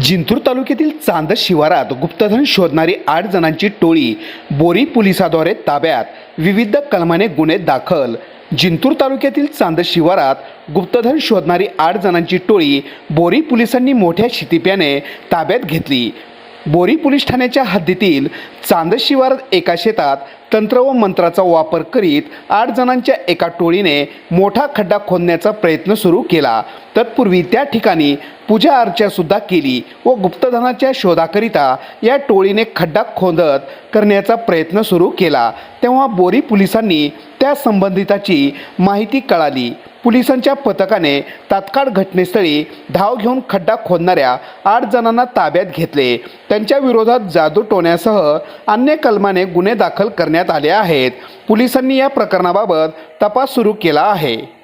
जिंतूर तालुक्यातील चांदस शिवारात गुप्तधन शोधणारी आठ जणांची टोळी बोरी पोलिसाद्वारे ताब्यात. विविध कलमाने गुन्हे दाखल. जिंतूर तालुक्यातील चांदस शिवारात गुप्तधन शोधणारी आठ जणांची टोळी बोरी पोलिसांनी मोठ्या शितिप्याने ताब्यात घेतली. बोरी पोलीस ठाण्याच्या हद्दीतील चांदस शिवारात एका शेतात तंत्र व मंत्राचा वापर करीत आठ जणांच्या एका टोळीने मोठा खड्डा खोदण्याचा प्रयत्न सुरू केला. तत्पूर्वी त्या ठिकाणी पूजा अर्चा सुद्धा केली व गुप्तधनाच्या शोधाकरिता या टोळीने खड्डा खोदत करण्याचा प्रयत्न सुरू केला. तेव्हा बोरी पोलिसांनी त्या संबंधिताची माहिती कळाली. पोलिसांच्या पथकाने तात्काळ घटनेस्थळी धाव घेऊन खड्डा खोदणाऱ्या आठ जणांना ताब्यात घेतले. त्यांच्या विरोधात जादू टोण्यासह अन्य कलमाने गुन्हे दाखल करण्यात आले आहेत. पोलिसांनी या प्रकरणाबाबत तपास सुरू केला आहे.